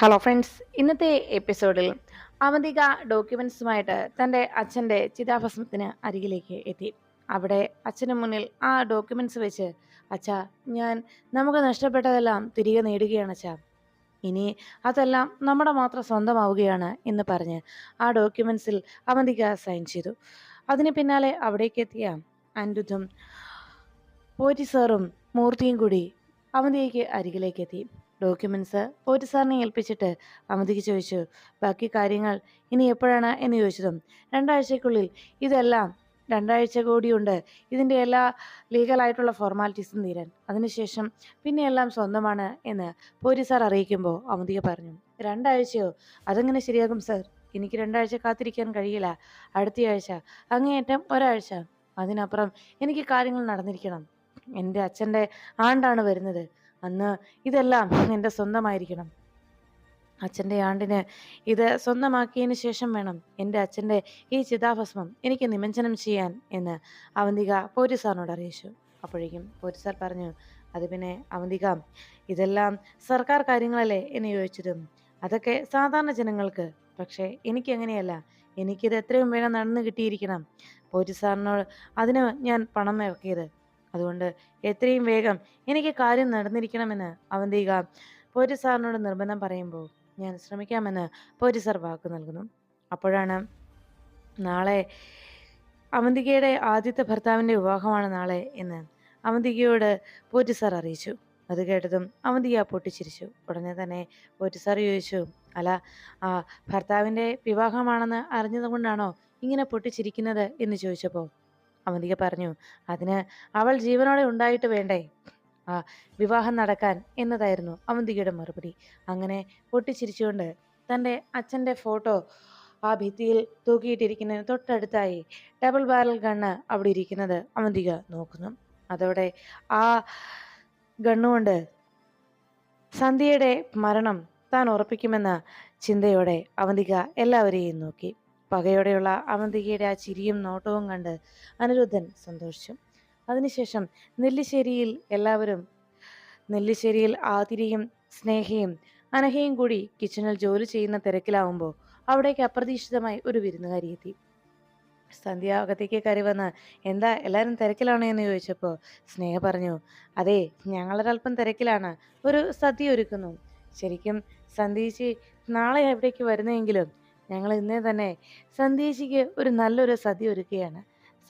Hello friends ഇന്നത്തെ എപ്പിസോഡിൽ അവന്തിക ഡോക്യുമെൻസുമായിട്ട് തന്റെ അച്ഛന്റെ ചിതാഭസ്മത്തിന് അരികിലേക്ക് എത്തി. അവിടെ അച്ഛന് മുന്നിൽ ആ ഡോക്യുമെൻസ് വെച്ച് അച്ഛാ ഞാൻ നമുക്ക് നഷ്ടപ്പെട്ടതെല്ലാം തിരികെ നേടുകയാണ് അച്ഛാ. ഇനി അതെല്ലാം നമ്മുടെ മാത്രം സ്വന്തമാവുകയാണ് എന്ന് പറഞ്ഞ് ആ ഡോക്യുമെൻസിൽ അവന്തിക സൈൻ ചെയ്തു. അതിന് പിന്നാലെ അവിടേക്ക് എത്തിയ അനിരുദ്ധും സാറും മൂർത്തിയും കൂടി അവന്തികയ്ക്ക് അരികിലേക്ക് എത്തി. ഡോക്യുമെന്റ്സ് സാറിനെ ഏൽപ്പിച്ചിട്ട് അമിതിക്ക് ചോദിച്ചു ബാക്കി കാര്യങ്ങൾ ഇനി എപ്പോഴാണ്? എന്ന് ചോദിച്ചതും രണ്ടാഴ്ചക്കുള്ളിൽ ഇതെല്ലാം രണ്ടാഴ്ച കൂടിയുണ്ട്. ഇതിന്റെ എല്ലാ ലീഗലായിട്ടുള്ള ഫോർമാലിറ്റീസും തീരാൻ. അതിനുശേഷം പിന്നെ എല്ലാം സ്വന്തമാണ് എന്ന് പോലീസുകാർ അറിയിക്കുമ്പോൾ അമിതിക പറഞ്ഞു രണ്ടാഴ്ചയോ? അതെങ്ങനെ ശരിയാകും സർ? എനിക്ക് രണ്ടാഴ്ച കാത്തിരിക്കാൻ കഴിയില്ല. അടുത്തയാഴ്ച അങ്ങേയറ്റം ഒരാഴ്ച. അതിനപ്പുറം എനിക്ക് കാര്യങ്ങൾ നടന്നിരിക്കണം. എന്റെ അച്ഛന്റെ ആണ്ടാണ് വരുന്നത്. അന്ന് ഇതെല്ലാം എന്റെ സ്വന്തമായിരിക്കണം. അച്ഛന്റെ ആണ്ടിന് ഇത് സ്വന്തമാക്കിയതിന് ശേഷം വേണം എന്റെ അച്ഛന്റെ ഈ ചിതാഭസ്മം എനിക്ക് നിമഞ്ജനം ചെയ്യാൻ എന്ന് അവന്തിക പോലീസാറിനോട് അറിയിച്ചു. അപ്പോഴേക്കും പോലീസാർ പറഞ്ഞു അത് പിന്നെ അവന്തിക ഇതെല്ലാം സർക്കാർ കാര്യങ്ങളല്ലേ? എന്ന് ചോദിച്ചതും അതൊക്കെ സാധാരണ ജനങ്ങൾക്ക് പക്ഷേ എനിക്ക് അങ്ങനെയല്ല. എനിക്കിത് എത്രയും വേഗം നടന്നു കിട്ടിയിരിക്കണം. പോലീസാറിനോട് അതിന് ഞാൻ പണം ഇറക്കിയത് അതുകൊണ്ട് എത്രയും വേഗം എനിക്ക് കാര്യം നടന്നിരിക്കണമെന്ന് അവന്തിക പോലീസാറിനോട് നിർബന്ധം പറയുമ്പോൾ ഞാൻ ശ്രമിക്കാമെന്ന് പോലീസാർ വാക്ക് നൽകുന്നു. അപ്പോഴാണ് നാളെ അവന്തികയുടെ ആദ്യത്തെ ഭർത്താവിന്റെ വിവാഹമാണ് നാളെ എന്ന് അവന്തികയോട് പോലീസാർ അറിയിച്ചു. അത് കേട്ടതും അവന്തിക പൊട്ടിച്ചിരിച്ചു. ഉടനെ തന്നെ പോലീസാർ ചോദിച്ചു അല്ല ആ ഭർത്താവിന്റെ വിവാഹമാണെന്ന് അറിഞ്ഞതുകൊണ്ടാണോ ഇങ്ങനെ പൊട്ടിച്ചിരിക്കുന്നത്? എന്ന് ചോദിച്ചപ്പോൾ അവന്തിക പറഞ്ഞു അതിന് അവൾ ജീവനോടെ ഉണ്ടായിട്ട് വേണ്ടേ? ആ വിവാഹം നടക്കാൻ എന്നതായിരുന്നു അവന്തികയുടെ മറുപടി. അങ്ങനെ പൊട്ടിച്ചിരിച്ചുകൊണ്ട് തന്റെ അച്ഛന്റെ ഫോട്ടോ ആ ഭിത്തിയിൽ തൂക്കിയിട്ടിരിക്കുന്നതിന് തൊട്ടടുത്തായി ഡബിൾ ബാരൽ ഗണ്ണ് അവിടെ ഇരിക്കുന്നത് അവന്തിക നോക്കുന്നു. അതോടെ ആ ഗണ്ണുകൊണ്ട് സന്ധ്യയുടെ മരണം താൻ ഉറപ്പിക്കുമെന്ന ചിന്തയോടെ അവന്തിക എല്ലാവരെയും നോക്കി. പകയോടെയുള്ള അവന്തികയുടെ ആ ചിരിയും നോട്ടവും കണ്ട് അനിരുദ്ധൻ സന്തോഷിച്ചു. അതിനുശേഷം നെല്ലിശ്ശേരിയിൽ എല്ലാവരും നെല്ലിശ്ശേരിയിൽ ആതിരിയും സ്നേഹയും അനഹയും കൂടി കിച്ചണിൽ ജോലി ചെയ്യുന്ന തിരക്കിലാവുമ്പോൾ അവിടേക്ക് അപ്രതീക്ഷിതമായി ഒരു വിരുന്നുകാരി എത്തി. സന്ധ്യ അകത്തേക്ക് കയറി വന്ന് എന്താ എല്ലാവരും തിരക്കിലാണോ എന്ന് ചോദിച്ചപ്പോൾ സ്നേഹ പറഞ്ഞു അതെ ഞങ്ങളൊരൽപ്പം തിരക്കിലാണ്. ഒരു സദ്യ ഒരുക്കുന്നു. ശരിക്കും സന്ധ്യച്ചി നാളെ എവിടേക്ക് വരുന്നെങ്കിലും ഞങ്ങൾ ഇന്നേ തന്നെ സന്ധ്യേശിക്ക് ഒരു നല്ലൊരു സദ്യ ഒരുക്കുകയാണ്.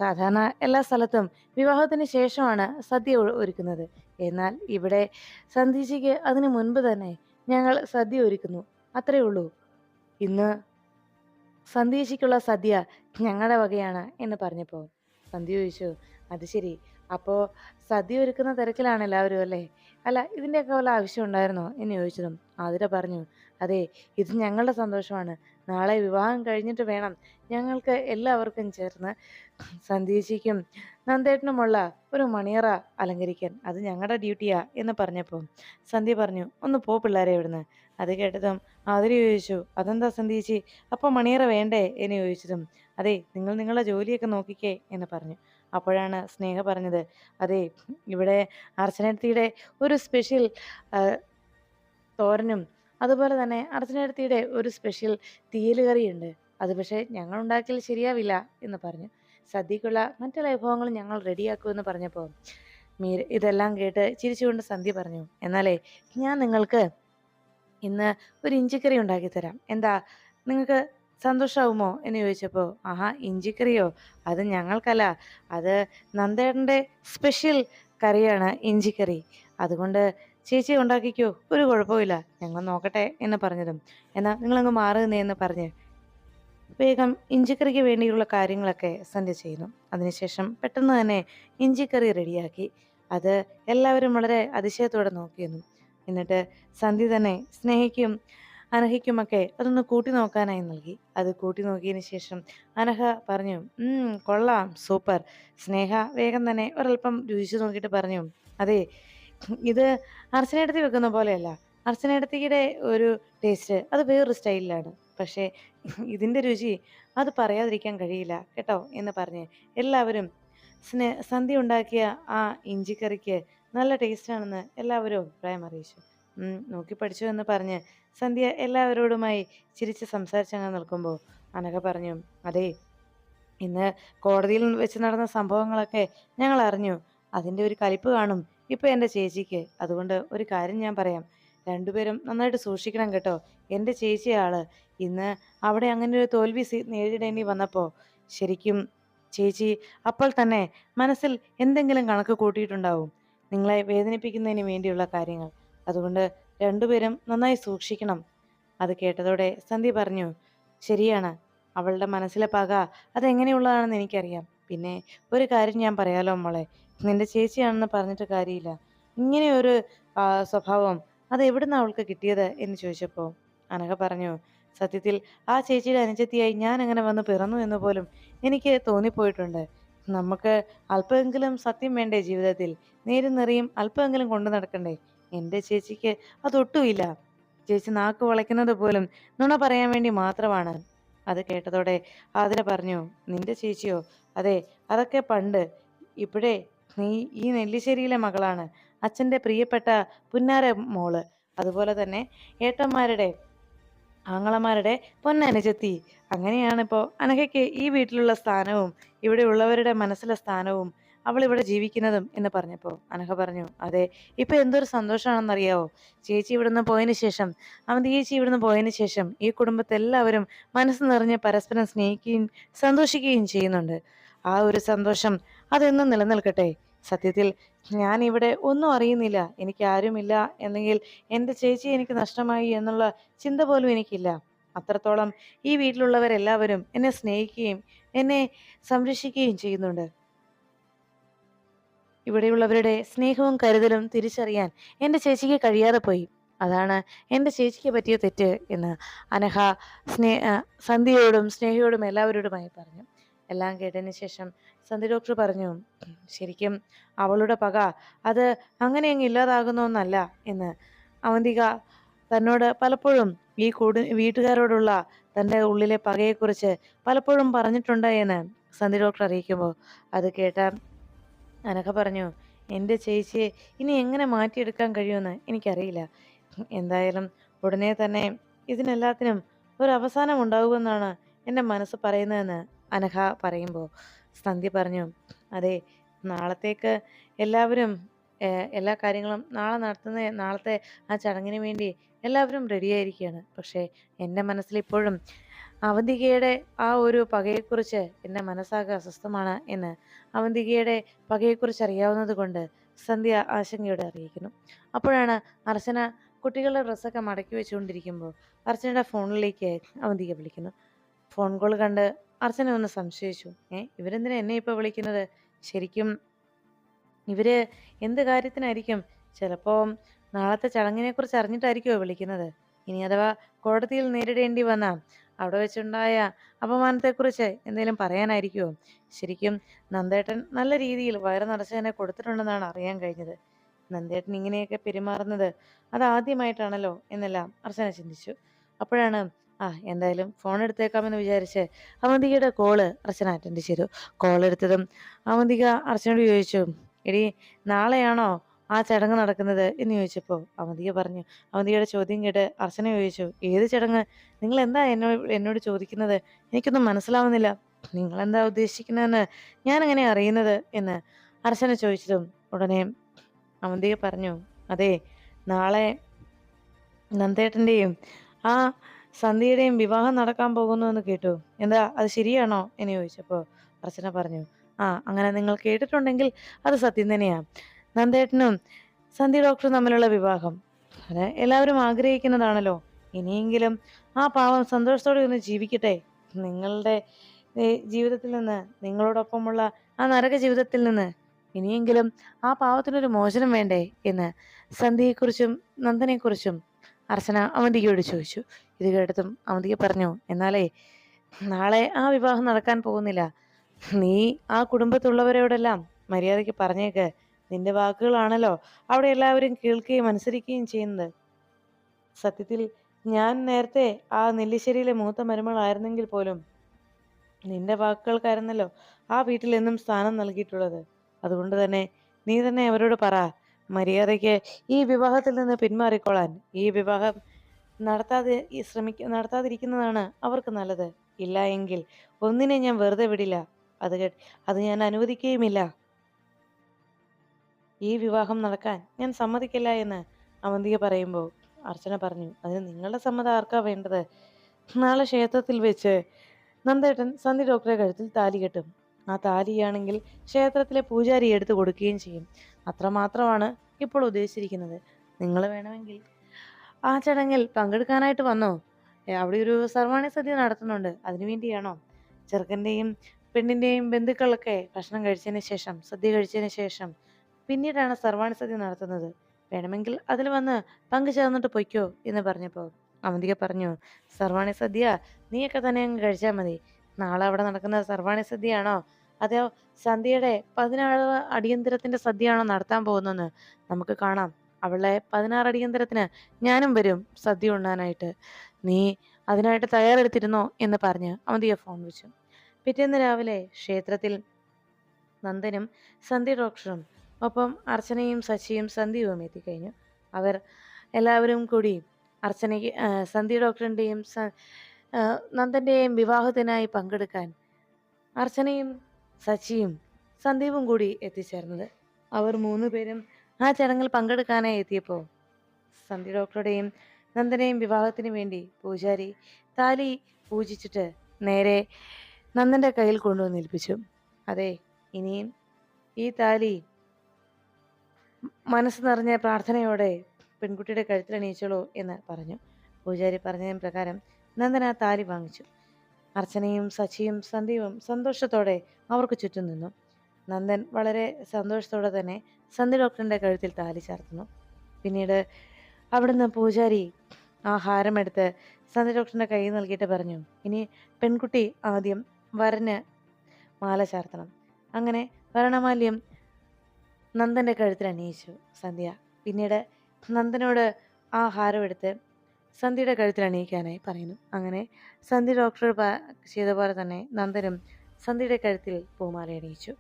സാധാരണ എല്ലാ സ്ഥലത്തും വിവാഹത്തിന് ശേഷമാണ് സദ്യ ഒരുക്കുന്നത്. എന്നാൽ ഇവിടെ സന്ധ്യേശിക്ക് അതിനു മുൻപ് തന്നെ ഞങ്ങൾ സദ്യ ഒരുക്കുന്നു. അത്രയേ ഉള്ളൂ. ഇന്ന് സന്ധ്യേശിക്കുള്ള സദ്യ ഞങ്ങളുടെ വകയാണ് എന്ന് പറഞ്ഞപ്പോൾ സന്ധ്യ ചോദിച്ചു അത് ശരി. അപ്പോൾ സദ്യ ഒരുക്കുന്ന തിരക്കിലാണ് എല്ലാവരും അല്ലേ? അല്ല ഇതിന്റെയൊക്കെ വല്ല ആവശ്യം ഉണ്ടായിരുന്നോ? എന്ന് ചോദിച്ചതും ആതിര പറഞ്ഞു അതെ ഇത് ഞങ്ങളുടെ സന്തോഷമാണ്. നാളെ വിവാഹം കഴിഞ്ഞിട്ട് വേണം ഞങ്ങൾക്ക് എല്ലാവർക്കും ചേർന്ന് സന്ദേശിക്കും നന്ദേട്ടനുമുള്ള ഒരു മണിയറ അലങ്കരിക്കാൻ. അത് ഞങ്ങളുടെ ഡ്യൂട്ടിയാ എന്ന് പറഞ്ഞപ്പോൾ സന്ധ്യ പറഞ്ഞു ഒന്ന് പോ പിള്ളേരെ ഇവിടുന്ന്. അത് കേട്ടതും ആതിരി ചോദിച്ചു അതെന്താ സന്ധ്യേച്ചി അപ്പോൾ മണിയറ വേണ്ടേ? എന്ന് ചോദിച്ചതും അതെ നിങ്ങൾ നിങ്ങളുടെ ജോലിയൊക്കെ നോക്കിക്കേ എന്ന് പറഞ്ഞു. അപ്പോഴാണ് സ്നേഹ പറഞ്ഞത് അതെ ഇവിടെ അർച്ചനത്തിയുടെ ഒരു സ്പെഷ്യൽ തോരനും അതുപോലെ തന്നെ അർച്ചനത്തിയുടെ ഒരു സ്പെഷ്യൽ തീയലുകറിയുണ്ട്. അത് പക്ഷേ ഞങ്ങൾ ഉണ്ടാക്കിയാൽ ശരിയാവില്ല എന്ന് പറഞ്ഞു. സദ്യക്കുള്ള മറ്റുള്ള വിഭവങ്ങളും ഞങ്ങൾ റെഡിയാക്കുമെന്ന് പറഞ്ഞപ്പോൾ മീര ഇതെല്ലാം കേട്ട് ചിരിച്ചുകൊണ്ട് സന്ധ്യ പറഞ്ഞു എന്നാലേ ഞാൻ നിങ്ങൾക്ക് ഇന്ന് ഒരു ഇഞ്ചിക്കറി ഉണ്ടാക്കി തരാം എന്താ നിങ്ങൾക്ക് സന്തോഷമാവുമോ എന്ന് ചോദിച്ചപ്പോൾ ആഹാ ഇഞ്ചിക്കറിയോ? അത് ഞങ്ങൾക്കല്ല. അത് നന്ദേട്ടന്റെ സ്പെഷ്യൽ കറിയാണ് ഇഞ്ചിക്കറി. അതുകൊണ്ട് ചേച്ചി ഉണ്ടാക്കിക്കോ. ഒരു കുഴപ്പമില്ല ഞങ്ങൾ നോക്കട്ടെ എന്ന് പറഞ്ഞതും. എന്നാൽ നിങ്ങളങ്ങ് മാറുന്നേ എന്ന് പറഞ്ഞ് വേഗം ഇഞ്ചിക്കറിക്ക് വേണ്ടിയുള്ള കാര്യങ്ങളൊക്കെ സന്ധ്യ ചെയ്യുന്നു. അതിനുശേഷം പെട്ടെന്ന് തന്നെ ഇഞ്ചിക്കറി റെഡിയാക്കി അത് എല്ലാവരും വളരെ അതിശയത്തോടെ നോക്കിയിരുന്നു എന്നിട്ട് സന്ധ്യ തന്നെ സ്നേഹിക്കും അനഹയ്ക്കുമൊക്കെ അതൊന്ന് കൂട്ടി നോക്കാനായി നൽകി. അത് കൂട്ടി നോക്കിയതിന് ശേഷം അനഹ പറഞ്ഞു കൊള്ളാം സൂപ്പർ. സ്നേഹ വേഗം തന്നെ ഒരൽപ്പം രുചിച്ചു നോക്കിയിട്ട് പറഞ്ഞു അതെ ഇത് അർച്ചനയിടത്തി വെക്കുന്ന പോലെയല്ല. അർച്ചനയിടത്തിയുടെ ഒരു ടേസ്റ്റ് അത് വേറൊരു സ്റ്റൈലിലാണ് പക്ഷേ ഇതിന്റെ രുചി അത് പറയാതിരിക്കാൻ കഴിയില്ല കേട്ടോ എന്ന് പറഞ്ഞ് എല്ലാവരും സ്നേ സന്ധ്യ ഉണ്ടാക്കിയ ആ ഇഞ്ചിക്കറിക്ക് നല്ല ടേസ്റ്റാണെന്ന് എല്ലാവരും അഭിപ്രായം അറിയിച്ചു. നോക്കി പഠിച്ചു എന്ന് പറഞ്ഞ് സന്ധ്യ എല്ലാവരോടുമായി ചിരിച്ച് സംസാരിച്ചങ്ങ് നിൽക്കുമ്പോൾ അനഘ പറഞ്ഞു അതെ ഇന്ന് കോടതിയിൽ വെച്ച് നടന്ന സംഭവങ്ങളൊക്കെ ഞങ്ങൾ അറിഞ്ഞു. അതിന്റെ ഒരു കലിപ്പ് കാണും. ഇപ്പൊ എന്റെ ചേച്ചിക്ക്. അതുകൊണ്ട് ഒരു കാര്യം ഞാൻ പറയാം. രണ്ടുപേരും നന്നായിട്ട് സൂക്ഷിക്കണം കേട്ടോ. എന്റെ ചേച്ചിയാൾ ഇന്ന് അവിടെ അങ്ങനെ ഒരു തോൽവി നേരിടേണ്ടി വന്നപ്പോൾ ശരിക്കും ചേച്ചി അപ്പോൾ തന്നെ മനസ്സിൽ എന്തെങ്കിലും കണക്ക് കൂട്ടിയിട്ടുണ്ടാവും. നിങ്ങളെ വേദനിപ്പിക്കുന്നതിന് വേണ്ടിയുള്ള കാര്യങ്ങൾ. അതുകൊണ്ട് രണ്ടുപേരും നന്നായി സൂക്ഷിക്കണം. അത് കേട്ടതോടെ സന്ധി പറഞ്ഞു ശരിയാണ്. അവളുടെ മനസ്സിലെ പക അതെങ്ങനെയുള്ളതാണെന്ന് എനിക്കറിയാം. പിന്നെ ഒരു കാര്യം ഞാൻ പറയാലോ മോളെ. നിന്റെ ചേച്ചിയാണെന്ന് പറഞ്ഞിട്ട് കാര്യമില്ല. ഇങ്ങനെ ഒരു സ്വഭാവം അത് എവിടുന്ന് അവൾക്ക് കിട്ടിയത് എന്ന് ചോദിച്ചപ്പോൾ അനഘ പറഞ്ഞു സത്യത്തിൽ ആ ചേച്ചിയുടെ അനുജത്തിയായി ഞാൻ അങ്ങനെ വന്ന് പിറന്നു എന്ന് പോലും എനിക്ക് തോന്നിപ്പോയിട്ടുണ്ട്. നമുക്ക് അല്പമെങ്കിലും സത്യം വേണ്ടേ ജീവിതത്തിൽ? നേരും നിറയും അല്പമെങ്കിലും കൊണ്ടു നടക്കണ്ടേ? എന്റെ ചേച്ചിക്ക് അതൊട്ടുമില്ല. ചേച്ചി നാക്ക് വളയ്ക്കുന്നത് പോലും നുണ പറയാൻ വേണ്ടി മാത്രമാണ്. അത് കേട്ടതോടെ ആതിര പറഞ്ഞു നിന്റെ ചേച്ചിയോ? അതെ അതൊക്കെ പണ്ട്. ഇപ്പോഴേ നീ ഈ നെല്ലിശ്ശേരിയിലെ മകളാണ്. അച്ഛന്റെ പ്രിയപ്പെട്ട പുന്നാര മോൾ. അതുപോലെ തന്നെ ഏട്ടന്മാരുടെ ആങ്ങളമാരുടെ പൊന്നനുജത്തി. അങ്ങനെയാണിപ്പോൾ അനഘയ്ക്ക് ഈ വീട്ടിലുള്ള സ്ഥാനവും ഇവിടെ ഉള്ളവരുടെ മനസ്സിലെ സ്ഥാനവും അവൾ ഇവിടെ ജീവിക്കുന്നതും എന്ന് പറഞ്ഞപ്പോൾ അനഘ പറഞ്ഞു അതെ ഇപ്പം എന്തൊരു സന്തോഷമാണെന്നറിയാവോ ചേച്ചി ഇവിടുന്ന് പോയതിന് ശേഷം അവൻ ചേച്ചി ഇവിടുന്ന് പോയതിന് ശേഷം ഈ കുടുംബത്തെല്ലാവരും മനസ്സ് നിറഞ്ഞ് പരസ്പരം സ്നേഹിക്കുകയും സന്തോഷിക്കുകയും ചെയ്യുന്നുണ്ട്. ആ ഒരു സന്തോഷം അതെന്നും നിലനിൽക്കട്ടെ. സത്യത്തിൽ ഞാൻ ഇവിടെ ഒന്നും അറിയുന്നില്ല. എനിക്ക് ആരുമില്ല എന്നെങ്കിൽ എന്റെ ചേച്ചി എനിക്ക് നഷ്ടമായി എന്നുള്ള ചിന്ത പോലും എനിക്കില്ല. അത്രത്തോളം ഈ വീട്ടിലുള്ളവരെല്ലാവരും എന്നെ സ്നേഹിക്കുകയും എന്നെ സംരക്ഷിക്കുകയും ചെയ്യുന്നുണ്ട്. ഇവിടെയുള്ളവരുടെ സ്നേഹവും കരുതലും തിരിച്ചറിയാൻ എന്റെ ചേച്ചിക്ക് കഴിയാതെ പോയി. അതാണ് എന്റെ ചേച്ചിക്ക് പറ്റിയ തെറ്റ് എന്ന് അനഹ സ്നേ ആ, സന്ധ്യയോടും സ്നേഹയോടും എല്ലാവരോടുമായി പറഞ്ഞു. എല്ലാം കേട്ടതിന് ശേഷം സന്ധ്യ ഡോക്ടർ പറഞ്ഞു ശരിക്കും അവളുടെ പക അത് അങ്ങനെ അങ്ങ് ഇല്ലാതാകുന്ന ഒന്നല്ല എന്ന്. അവന്തിക തന്നോട് പലപ്പോഴും ഈ കൂടു വീട്ടുകാരോടുള്ള തന്റെ ഉള്ളിലെ പകയെക്കുറിച്ച് പലപ്പോഴും പറഞ്ഞിട്ടുണ്ട് എന്ന് സന്ധ്യ ഡോക്ടർ അറിയിക്കുമ്പോൾ അത് കേട്ട അനഘ പറഞ്ഞു എന്റെ ചേച്ചിയെ ഇനി എങ്ങനെ മാറ്റിയെടുക്കാൻ കഴിയുമെന്ന് എനിക്കറിയില്ല. എന്തായാലും ഉടനെ തന്നെ ഇതിനെല്ലാത്തിനും ഒരു അവസാനം ഉണ്ടാകുമെന്നാണ് എന്റെ മനസ്സ് പറയുന്നതെന്ന് അനഘ പറയുമ്പോൾ സന്ധ്യ പറഞ്ഞു അതെ നാളത്തേക്ക് എല്ലാവരും എല്ലാ കാര്യങ്ങളും നാളെ നടത്തുന്ന നാളത്തെ ആ ചടങ്ങിന് വേണ്ടി എല്ലാവരും റെഡിയായിരിക്കുകയാണ് പക്ഷേ എന്റെ മനസ്സിൽ ഇപ്പോഴും അവന്തികയുടെ ആ ഒരു പകയെക്കുറിച്ച് എന്റെ മനസ്സാകെ അസ്വസ്ഥമാണ് എന്ന് അവന്തികയുടെ പകയെക്കുറിച്ച് അറിയാവുന്നത് കൊണ്ട് സന്ധ്യ ആശങ്കയോടെ അറിയിക്കുന്നു. അപ്പോഴാണ് അർച്ചന കുട്ടികളുടെ ഡ്രസ്സൊക്കെ മടക്കി വെച്ചുകൊണ്ടിരിക്കുമ്പോൾ അർച്ചനയുടെ ഫോണിലേക്ക് അവന്തിക വിളിക്കുന്നു. ഫോൺ കോൾ കണ്ട് അർച്ചന ഒന്ന് സംശയിച്ചു. ഏ ഇവരെന്തിനാ എന്നെ ഇപ്പോൾ വിളിക്കുന്നത്? ശരിക്കും ഇവർ എന്ത് കാര്യത്തിനായിരിക്കും? ചിലപ്പോൾ നാളത്തെ ചടങ്ങിനെ കുറിച്ച് അറിഞ്ഞിട്ടായിരിക്കുമോ വിളിക്കുന്നത്? ഇനി അഥവാ കോടതിയിൽ നേരിടേണ്ടി വന്ന അവിടെ വെച്ചുണ്ടായ അപമാനത്തെക്കുറിച്ച് എന്തെങ്കിലും പറയാനായിരിക്കുമോ ശരിക്കും നന്ദേട്ടൻ നല്ല രീതിയിൽ വയറ് നിറച്ചതിനെ കൊടുത്തിട്ടുണ്ടെന്നാണ് അറിയാൻ കഴിഞ്ഞത്. നന്ദേട്ടൻ ഇങ്ങനെയൊക്കെ പെരുമാറുന്നത് അത് ആദ്യമായിട്ടാണല്ലോ എന്നെല്ലാം അർച്ചന ചിന്തിച്ചു. അപ്പോഴാണ് ആ എന്തായാലും ഫോൺ എടുത്തേക്കാമെന്ന് വിചാരിച്ച് അവന്തികയുടെ കോൾ അർച്ചന അറ്റൻഡ് ചെയ്തു. കോൾ എടുത്തതും അവന്തിക അർച്ചനോട് ചോദിച്ചു എടി നാളെയാണോ ആ ചടങ്ങ് നടക്കുന്നത്? എന്ന് ചോദിച്ചപ്പോൾ അവന്തിക പറഞ്ഞു. അവന്തികയുടെ ചോദ്യം കേട്ട് അർച്ചന ചോദിച്ചു ഏത് ചടങ്ങ്? നിങ്ങൾ എന്താ എന്നോട് എന്നോട് ചോദിക്കുന്നത്? എനിക്കൊന്നും മനസ്സിലാവുന്നില്ല. നിങ്ങൾ എന്താ ഉദ്ദേശിക്കുന്നതെന്ന് ഞാൻ എങ്ങനെ അറിയുന്നത്? എന്ന് അർച്ചന ചോദിച്ചതും ഉടനെ അവന്തിക പറഞ്ഞു അതെ നാളെ നന്ദേട്ടന്റെയും ആ സന്ധ്യയുടെയും വിവാഹം നടക്കാൻ പോകുന്നു എന്ന് കേട്ടു. എന്താ അത് ശരിയാണോ? എന്ന് ചോദിച്ചപ്പോൾ അർച്ചന പറഞ്ഞു ആ അങ്ങനെ നിങ്ങൾ കേട്ടിട്ടുണ്ടെങ്കിൽ അത് സത്യം തന്നെയാണ് നന്ദേട്ടനും സന്ധ്യ ഡോക്ടറും തമ്മിലുള്ള വിവാഹം. അത് എല്ലാവരും ആഗ്രഹിക്കുന്നതാണല്ലോ. ഇനിയെങ്കിലും ആ പാവം സന്തോഷത്തോടെ ഒന്ന് ജീവിക്കട്ടെ. നിങ്ങളുടെ ജീവിതത്തിൽ നിന്ന് നിങ്ങളോടൊപ്പമുള്ള ആ നരക ജീവിതത്തിൽ നിന്ന് ഇനിയെങ്കിലും ആ പാവത്തിനൊരു മോചനം വേണ്ടേ? എന്ന് സന്ധ്യയെക്കുറിച്ചും നന്ദനെക്കുറിച്ചും അർച്ചന അവന്തികയോട് ചോദിച്ചു. ഇത് കേട്ടതും അവന്തിക പറഞ്ഞു എന്നാലേ നാളെ ആ വിവാഹം നടക്കാൻ പോകുന്നില്ല. നീ ആ കുടുംബത്തുള്ളവരോടെല്ലാം മര്യാദയ്ക്ക് പറഞ്ഞേക്ക്. നിന്റെ വാക്കുകളാണല്ലോ അവിടെ എല്ലാവരും കേൾക്കുകയും അനുസരിക്കുകയും ചെയ്യുന്നത്. സത്യത്തിൽ ഞാൻ നേരത്തെ ആ നെല്ലിശ്ശേരിയിലെ മൂത്ത മരുമകളായിരുന്നെങ്കിൽ പോലും നിന്റെ വാക്കുകൾക്കായിരുന്നല്ലോ ആ വീട്ടിൽ എന്നും സ്ഥാനം നൽകിയിട്ടുള്ളത്. അതുകൊണ്ട് തന്നെ നീ തന്നെ അവരോട് പറ മര്യാദയ്ക്ക് ഈ വിവാഹത്തിൽ നിന്ന് പിന്മാറിക്കൊള്ളാൻ ഈ വിവാഹം നടത്താതെ ഈ ശ്രമിക്ക നടത്താതിരിക്കുന്നതാണ് അവർക്ക് നല്ലത്. ഇല്ല എങ്കിൽ ഒന്നിനെ ഞാൻ വെറുതെ വിടില്ല. അത് അത് ഞാൻ അനുവദിക്കുകയുമില്ല. ഈ വിവാഹം നടക്കാൻ ഞാൻ സമ്മതിക്കില്ല എന്ന് അവന്തിക പറയുമ്പോൾ അർച്ചന പറഞ്ഞു അതിന് നിങ്ങളുടെ സമ്മതം ആർക്കാ വേണ്ടത്? നാളെ ക്ഷേത്രത്തിൽ വെച്ച് നന്ദേട്ടൻ സന്ധി ഡോക്ടറെ കഴുത്തിൽ താലി കെട്ടും. ആ താലിയാണെങ്കിൽ ക്ഷേത്രത്തിലെ പൂജാരി എടുത്തു കൊടുക്കുകയും ചെയ്യും. അത്രമാത്രമാണ് ഇപ്പോൾ ഉദ്ദേശിച്ചിരിക്കുന്നത്. നിങ്ങൾ വേണമെങ്കിൽ ആ ചടങ്ങിൽ പങ്കെടുക്കാനായിട്ട് വന്നോ? അവിടെ ഒരു സർവാണി സദ്യ നടത്തുന്നുണ്ട്. അതിനു വേണ്ടിയാണോ? ചെറുക്കന്റെയും പെണ്ണിന്റെയും ബന്ധുക്കളൊക്കെ ഭക്ഷണം കഴിച്ചതിന് ശേഷം സദ്യ കഴിച്ചതിന് ശേഷം പിന്നീടാണ് സർവാണി സദ്യ നടത്തുന്നത്. വേണമെങ്കിൽ അതിൽ വന്ന് പങ്കുചേർന്നിട്ട് പൊയ്ക്കോ എന്ന് പറഞ്ഞപ്പോൾ അവന്തിക പറഞ്ഞു സർവാണി സദ്യ നീയൊക്കെ തന്നെ അങ്ങ് കഴിച്ചാൽ മതി. നാളെ അവിടെ നടക്കുന്ന സർവാണി സദ്യയാണോ? അതോ സന്ധ്യയുടെ പതിനാറ് അടിയന്തരത്തിന്റെ സദ്യയാണോ നടത്താൻ പോകുന്നതെന്ന് നമുക്ക് കാണാം. അവളെ പതിനാറ് അടിയന്തരത്തിന് ഞാനും വരും സദ്യ ഉണ്ണാനായിട്ട്. നീ അതിനായിട്ട് തയ്യാറെടുത്തിരുന്നോ എന്ന് പറഞ്ഞ് അമതിയെ ഫോൺ വെച്ചു. പിറ്റേന്ന് രാവിലെ ക്ഷേത്രത്തിൽ നന്ദനും സന്ധ്യ ഡോക്ടറും ഒപ്പം അർച്ചനയും സച്ചിയും സന്ധ്യയും എത്തിക്കഴിഞ്ഞു. അവർ എല്ലാവരും കൂടി അർച്ചനയ്ക്ക് സന്ധ്യ ഡോക്ടറിന്റെയും നന്ദന്റെയും വിവാഹത്തിനായി പങ്കെടുക്കാൻ അർച്ചനയും സച്ചിയും സന്ദീപും കൂടി എത്തിച്ചേർന്നത്. അവർ മൂന്ന് പേരും ആ ചടങ്ങിൽ പങ്കെടുക്കാനായി എത്തിയപ്പോൾ സന്ധി ഡോക്ടറുടെയും നന്ദനെയും വിവാഹത്തിന് വേണ്ടി പൂജാരി താലി പൂജിച്ചിട്ട് നേരെ നന്ദന്റെ കയ്യിൽ കൊണ്ടുവന്ന് ഏൽപ്പിച്ചു. അതെ ഇനിയും ഈ താലി മനസ്സ് നിറഞ്ഞ പ്രാർത്ഥനയോടെ പെൺകുട്ടിയുടെ കഴുത്തിൽ അണിയിച്ചോളൂ എന്ന് പറഞ്ഞു. പൂജാരി പറഞ്ഞതിന് പ്രകാരം നന്ദൻ ആ താലി വാങ്ങിച്ചു. അർച്ചനയും സച്ചിയും സന്ദീപും സന്തോഷത്തോടെ അവർക്ക് ചുറ്റും നിന്നു. നന്ദൻ വളരെ സന്തോഷത്തോടെ തന്നെ സന്ധി ഡോക്ടറിന്റെ കഴുത്തിൽ താലി ചേർത്തുന്നു. പിന്നീട് അവിടുന്ന് പൂജാരി ആ ഹാരമെടുത്ത് സന്ധി ഡോക്ടറിന്റെ കൈ നൽകിയിട്ട് പറഞ്ഞു ഇനി പെൺകുട്ടി ആദ്യം വരന് മാല ചാർത്തണം. അങ്ങനെ വരണമാല്യം നന്ദന്റെ കഴുത്തിൽ അണിയിച്ചു സന്ധ്യ. പിന്നീട് നന്ദനോട് ആ ഹാരം എടുത്ത് സന്ധ്യയുടെ കഴുത്തിൽ അണിയിക്കാനായി പറയുന്നു. അങ്ങനെ സന്ധ്യ ഡോക്ടർ ചെയ്ത പോലെ തന്നെ നന്ദനും സന്ധ്യയുടെ കഴുത്തിൽ പൂമാല അണിയിച്ചു.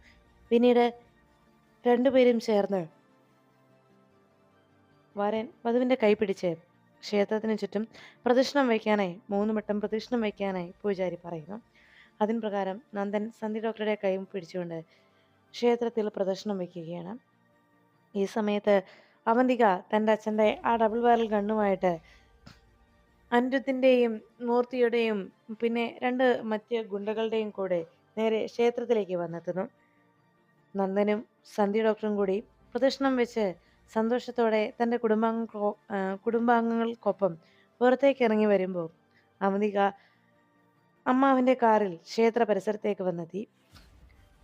പിന്നീട് രണ്ടുപേരും ചേർന്ന് വരൻ വധുവിന്റെ കൈ പിടിച്ച് ക്ഷേത്രത്തിന് ചുറ്റും പ്രദക്ഷിണം വയ്ക്കാനായി മൂന്ന് വട്ടം പ്രദക്ഷിണം വയ്ക്കാനായി പൂജാരി പറയുന്നു. അതിന് പ്രകാരം നന്ദൻ സന്ധി ഡോക്ടറുടെ കൈ പിടിച്ചുകൊണ്ട് ക്ഷേത്രത്തിൽ പ്രദക്ഷിണം വയ്ക്കുകയാണ്. ഈ സമയത്ത് അവന്തിക തന്റെ അച്ഛന്റെ ആ ഡബിൾ ബാരൽ ഗണ്ണുമായിട്ട് അനിരുദ്ധിന്റെയും മൂർത്തിയുടെയും പിന്നെ രണ്ട് മറ്റ് ഗുണ്ടകളുടെയും കൂടെ നേരെ ക്ഷേത്രത്തിലേക്ക് വന്നെത്തുന്നു. നന്ദനും സന്ധ്യ ഡോക്ടറും കൂടി പ്രദക്ഷിണം വെച്ച് സന്തോഷത്തോടെ തന്റെ കുടുംബാംഗ കുടുംബാംഗങ്ങൾക്കൊപ്പം പുറത്തേക്ക് ഇറങ്ങി വരുമ്പോൾ അവന്തിക അമ്മാവിന്റെ കാറിൽ ക്ഷേത്ര പരിസരത്തേക്ക് വന്നെത്തി.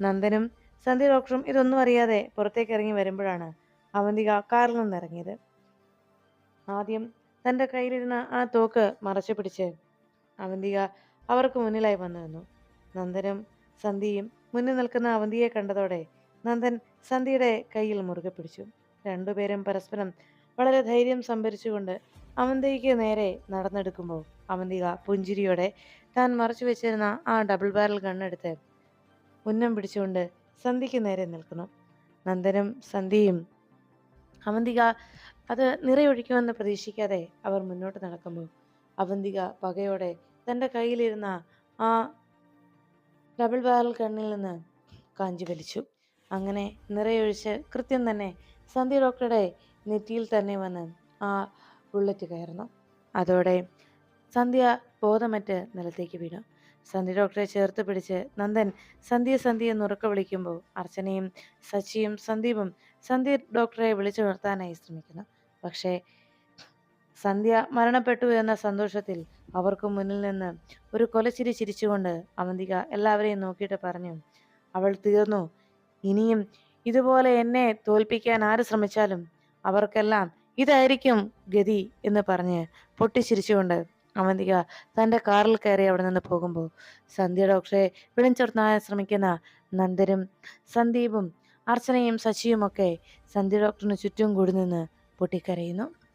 നന്ദനും സന്ധ്യ ഡോക്ടറും ഇതൊന്നും അറിയാതെ പുറത്തേക്ക് ഇറങ്ങി വരുമ്പോഴാണ് അവന്തിക കാറിൽ നിന്ന് ഇറങ്ങിയത് ആദ്യം തന്റെ കയ്യിലിരുന്ന ആ തോക്ക് മറച്ചു പിടിച്ച് അവന്തിക അവർക്ക് മുന്നിലായി വന്നു നിന്നു. നന്ദനും സന്ധ്യയും മുന്നിൽ നിൽക്കുന്ന അവന്തിയെ കണ്ടതോടെ നന്ദൻ സന്ധ്യയുടെ കയ്യിൽ മുറുകെ പിടിച്ചു. രണ്ടുപേരും പരസ്പരം വളരെ ധൈര്യം സംഭരിച്ചുകൊണ്ട് അവന്തിക്ക് നേരെ നടന്നെടുക്കുമ്പോൾ അവന്തിക പുഞ്ചിരിയോടെ താൻ മറച്ചു വെച്ചിരുന്ന ആ ഡബിൾ ബാരൽ ഗണ്ണെടുത്ത് ഉന്നം പിടിച്ചുകൊണ്ട് സന്ധ്യയ്ക്ക് നേരെ നിൽക്കുന്നു. നന്ദനും സന്ധ്യയും അവന്തിക അത് നിറയൊഴിക്കുമെന്ന് പ്രതീക്ഷിക്കാതെ അവർ മുന്നോട്ട് നടക്കുമ്പോൾ അവന്തിക പകയോടെ തന്റെ കയ്യിലിരുന്ന ആ ഡബിൾ ബാരൽ കണ്ണിൽ നിന്ന് കാഞ്ചി വലിച്ചു. അങ്ങനെ നിറയൊഴിച്ച് കൃത്യം തന്നെ സന്ധ്യ ഡോക്ടറുടെ നെറ്റിയിൽ തന്നെ വന്ന് ആ ബുള്ളറ്റ് കയറുന്നു. അതോടെ സന്ധ്യ ബോധമറ്റ് നിലത്തേക്ക് വീണു. സന്ധ്യ ഡോക്ടറെ ചേർത്ത് പിടിച്ച് നന്ദൻ സന്ധ്യ സന്ധ്യ എന്ന് ഉറക്കെ വിളിക്കുമ്പോൾ അർച്ചനയും സച്ചിയും സന്ദീപും സന്ധ്യ ഡോക്ടറെ വിളിച്ചു നിർത്താനായി ശ്രമിക്കുന്നു. പക്ഷേ സന്ധ്യ മരണപ്പെട്ടു എന്ന സന്തോഷത്തിൽ അവർക്ക് മുന്നിൽ നിന്ന് ഒരു കൊലച്ചിരി ചിരിച്ചുകൊണ്ട് അവന്തിക എല്ലാവരെയും നോക്കിയിട്ട് പറഞ്ഞു അവൾ തീർന്നു. ഇനിയും ഇതുപോലെ എന്നെ തോൽപ്പിക്കാൻ ആര് ശ്രമിച്ചാലും അവർക്കെല്ലാം ഇതായിരിക്കും ഗതി എന്ന് പറഞ്ഞ് പൊട്ടിച്ചിരിച്ചുകൊണ്ട് അവന്തിക തന്റെ കാറിൽ കയറി അവിടെ നിന്ന് പോകുമ്പോൾ സന്ധ്യ ഡോക്ടറെ വിളിച്ചുർത്താൻ ശ്രമിക്കുന്ന നന്ദനും സന്ദീപും അർച്ചനയും സച്ചിയുമൊക്കെ സന്ധ്യ ഡോക്ടറിന് ചുറ്റും കൂടി നിന്ന് പൊട്ടിക്കരയുന്നു.